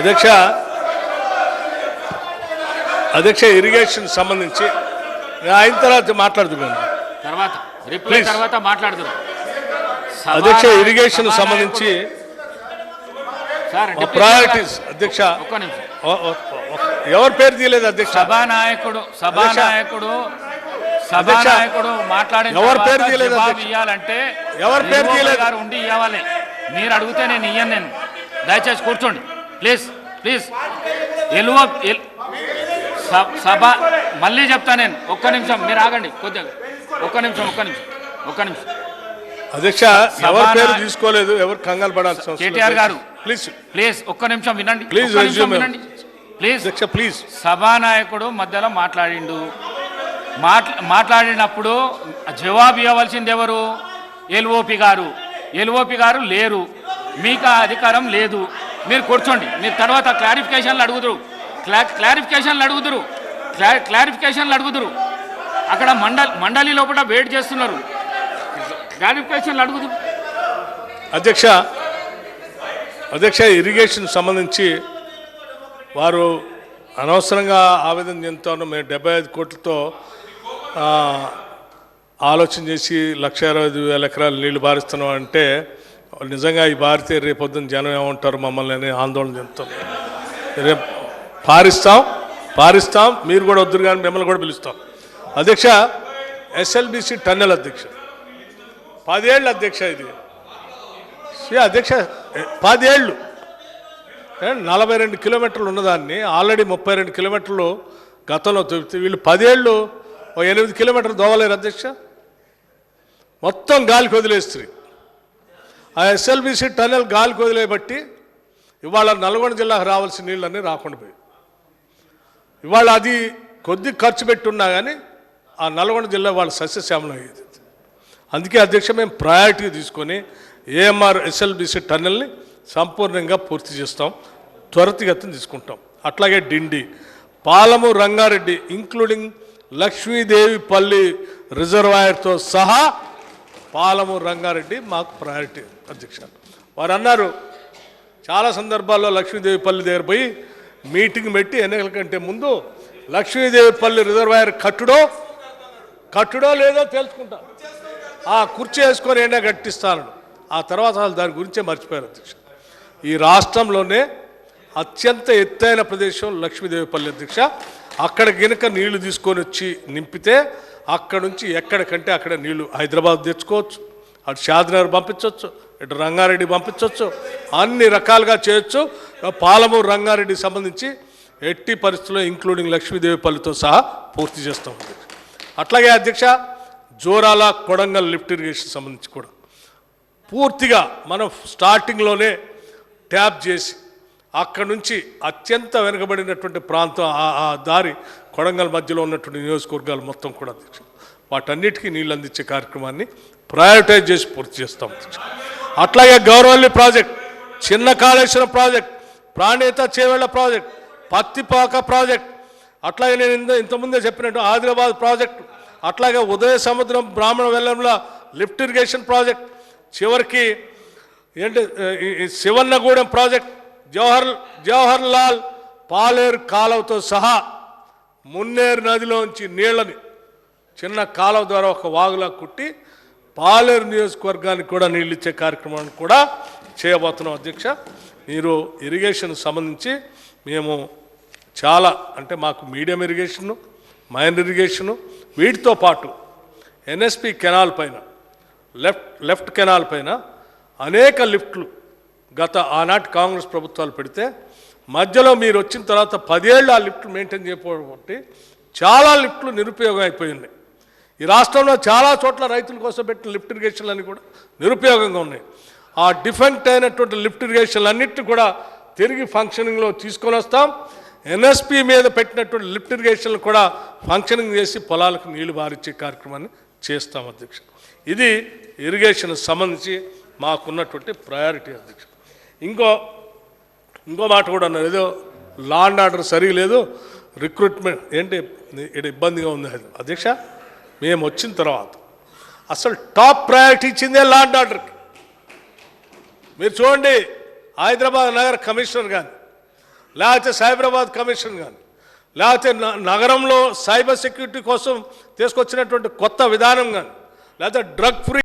అధ్యక్ష అధ్యక్ష ఇరిగేషన్ సంబంధించి అయిన తర్వాత మాట్లాడుతున్నాను. తర్వాత రిప్లై. తర్వాత అధ్యక్ష ఇరిగేషన్ సంబంధించి ప్రయారిటీస్ అధ్యక్ష. ఎవరి పేరు తీయలేదు అధ్యక్ష? సభానాయకుడు సభానాయకుడు సభానాయకుడు మాట్లాడిన ఎవరి పేరు తీయలేదు? ఇవ్వాలంటే ఎవరి పేరు తీయలేదు? గారు ఉండి ఇవ్వాలి. మీరు అడిగితే నేను ఇయ్యను నేను. దయచేసి కూర్చోండి. Please please. ఎలువ సభ మళ్ళీ చెప్తా నేను. ఒక్క నిమిషం మీరు ఆగండి కొద్దిగా. ఒక్క నిమిషం ఒక్క నిమిషం ఒక్క నిమిషం. అధ్యక్ష ఎవరి పేరు తీసుకోలేదు ఎవరు కంగారు పడాల్సిన కేటీఆర్ గారు. ప్లీజ్. ప్లీజ్ ఒక్క నిమిషం వినండి. resume. వినండి. ప్లీజ్. అధ్యక్ష ప్లీజ్. సభానాయకుడు మధ్యలో మాట్లాడిండు. మాట్లా మాట్లాడినప్పుడు జవాబు ఇవ్వవలసింది ఎవరు? ఎల్ఓపి గారు. ఎల్ఓపి గారు లేరు. మీకు అధికారం లేదు. మీరు కూర్చోండి. మీరు తర్వాత క్లారిఫికేషన్లు అడుగుతురు క్లా క్లారిఫికేషన్లు అడుగుతురు క్లా క్లారిఫికేషన్లు అడుగుతురు అక్కడ మండలి మండలి లోపల వెయిట్ చేస్తున్నారు. క్లారిఫికేషన్లు అడుగుదురు అధ్యక్ష అధ్యక్ష ఇరిగేషన్ సంబంధించి వారు అనవసరంగా ఆవేదన చెందుతాను మేము డెబ్బై ఐదు కోట్లతో ఆలోచన చేసి లక్ష ఇరవై ఐదు వేల ఎకరాలు నీళ్ళు బారిస్తున్నాం అంటే నిజంగా ఈ భారతీయ రేపొద్దున జనం ఏమంటారు మమ్మల్ని అని ఆందోళన చెందుతాం. రేపు పారిస్తాం పారిస్తాం మీరు కూడా వద్దురు కానీ మిమ్మల్ని కూడా పిలుస్తాం. అధ్యక్ష ఎస్ఎల్బిసి టన్నెల్ అధ్యక్ష. పదేళ్ళు అధ్యక్ష ఇది. అధ్యక్ష పదేళ్ళు. ఏ, నలభై రెండు కిలోమీటర్లు ఉన్నదాన్ని ఆల్రెడీ ముప్పై రెండు కిలోమీటర్లు గతంలో చూపితే వీళ్ళు పదేళ్ళు ఓ ఎనిమిది కిలోమీటర్లు దోవలేరు అధ్యక్ష. మొత్తం గాలికి వదిలేస్తుంది ఆ ఎస్ఎల్బిసి టనెల్ గాలికి వదిలేయబట్టి ఇవాళ నల్గొండ జిల్లాకు రావాల్సిన నీళ్ళన్నీ రాకుండా పోయి ఇవాళ అది కొద్ది ఖర్చు పెట్టున్నా కానీ ఆ నల్గొండ జిల్లా వాళ్ళ సస్యశ్యామలం అయ్యేది. అందుకే అధ్యక్ష మేము ప్రయారిటీ తీసుకొని ఏఎంఆర్ ఎస్ఎల్బిసి టన్నెల్ని సంపూర్ణంగా పూర్తి చేస్తాం. త్వరితగతిని తీసుకుంటాం. అట్లాగే డిండి పాలము రంగారెడ్డి ఇంక్లూడింగ్ లక్ష్మీదేవి పల్లి రిజర్వాయర్తో సహా పాలము రంగారెడ్డి మాకు ప్రయారిటీ అధ్యక్ష. వారు అన్నారు చాలా సందర్భాల్లో లక్ష్మీదేవి పల్లి దగ్గర పోయి మీటింగ్ పెట్టి ఎన్నికల కంటే ముందు లక్ష్మీదేవి పల్లి రిజర్వాయర్ కట్టుడో కట్టుడో లేదో తెలుసుకుంటా. ఆ కుర్చీ వేసుకొని ఏంటో కట్టిస్తాను ఆ తర్వాత వాళ్ళు దాని గురించే మర్చిపోయారు అధ్యక్ష. ఈ రాష్ట్రంలోనే అత్యంత ఎత్తైన ప్రదేశం లక్ష్మీదేవిపల్లి అధ్యక్ష. అక్కడ గినక నీళ్ళు తీసుకొని వచ్చి నింపితే అక్కడ నుంచి ఎక్కడికంటే అక్కడ నీళ్ళు హైదరాబాద్ తెచ్చుకోవచ్చు. అటు షాద్నగర్ పంపించవచ్చు ఇటు రంగారెడ్డి పంపించవచ్చు అన్ని రకాలుగా చేయొచ్చు. పాలమూరు రంగారెడ్డికి సంబంధించి ఎట్టి పరిస్థితుల్లో ఇంక్లూడింగ్ లక్ష్మీదేవిపల్లితో సహా పూర్తి చేస్తాం. అట్లాగే అధ్యక్ష జోరాల కొడంగల్ లిఫ్ట్ ఇరిగేషన్ సంబంధించి కూడా. పూర్తిగా మనం స్టార్టింగ్లోనే ట్యాప్ చేసి అక్కడ నుంచి అత్యంత వెనుకబడినటువంటి ప్రాంతం ఆ- ఆ దారి కొడంగల్ మధ్యలో ఉన్నటువంటి నియోజకవర్గాలు మొత్తం కూడా అధ్యక్ష వాటన్నిటికీ నీళ్ళు అందించే కార్యక్రమాన్ని ప్రయారిటైజ్ చేసి పూర్తి చేస్తాం అట్లాగే గౌరవల్లి ప్రాజెక్ట్ చిన్న Kaleshwaram project Pranahita Chevella project Pathipaka project అట్లాగే నేను ఇంత ఇంతకుముందే చెప్పినట్టు ఆదిలాబాద్ ప్రాజెక్ట్ అట్లాగే ఉదయ సముద్రం బ్రాహ్మణ వెల్లంలో లిఫ్ట్ ఇరిగేషన్ ప్రాజెక్ట్ చివరికి ఏంటి శివన్నగూడెం ప్రాజెక్ట్ జవహర్ జవహర్ లాల్ పాలేరు కాలువతో సహా మున్నేరు నదిలోంచి నీళ్ళని చిన్న కాలం ద్వారా ఒక వాగులా కుట్టి పాలేరు నియోజకవర్గానికి కూడా నీళ్ళు ఇచ్చే కార్యక్రమాన్ని కూడా చేయబోతున్నాం అధ్యక్ష. మీరు ఇరిగేషన్ సంబంధించి మేము చాలా అంటే మాకు మీడియం ఇరిగేషను మైన్ ఇరిగేషను వీటితో పాటు ఎన్ఎస్పి కెనాల్ పైన లెఫ్ట్ లెఫ్ట్ కెనాల్ పైన అనేక లిఫ్ట్లు గత ఆనాటి కాంగ్రెస్ ప్రభుత్వాలు పెడితే మధ్యలో మీరు వచ్చిన తర్వాత పదేళ్ళు ఆ లిఫ్ట్లు మెయింటైన్ చేయకపోవడం చాలా లిఫ్ట్లు నిరుపయోగం అయిపోయి ఉన్నాయి ఈ రాష్ట్రంలో చాలా చోట్ల రైతుల కోసం పెట్టిన లిఫ్ట్ ఇరిగేషన్లు అన్నీ కూడా నిరుపయోగంగా ఉన్నాయి. ఆ డిఫెక్ట్ అయినటువంటి లిఫ్ట్ ఇరిగేషన్లు అన్నిటిని కూడా తిరిగి ఫంక్షనింగ్లో తీసుకొని వస్తాం. ఎన్ఎస్పి మీద పెట్టినటువంటి లిఫ్ట్ ఇరిగేషన్లు కూడా ఫంక్షనింగ్ చేసి పొలాలకు నీళ్ళు బారిచ్చే కార్యక్రమాన్ని చేస్తాం అధ్యక్ష. ఇది ఇరిగేషన్ సంబంధించి మాకున్నటువంటి ప్రయారిటీ అధ్యక్ష. ఇంకో ఇంకో మాట కూడా అన్నారు ఏదో లా అండ్ ఆర్డర్ సరిగా లేదు. రిక్రూట్మెంట్ ఏంటి? ఇక్కడ ఇబ్బందిగా ఉంది అది. అధ్యక్ష మేము వచ్చిన తర్వాత అసలు టాప్ ప్రయారిటీ ఇచ్చిందే లా అండ్ ఆర్డర్కి మీరు చూడండి హైదరాబాద్ నగర కమిషనర్ కానీ లేకపోతే సైబరాబాద్ కమిషన్ కానీ లేకపోతే నగరంలో సైబర్ సెక్యూరిటీ కోసం తీసుకొచ్చినటువంటి కొత్త విధానం కానీ లేకపోతే డ్రగ్ ఫ్రీ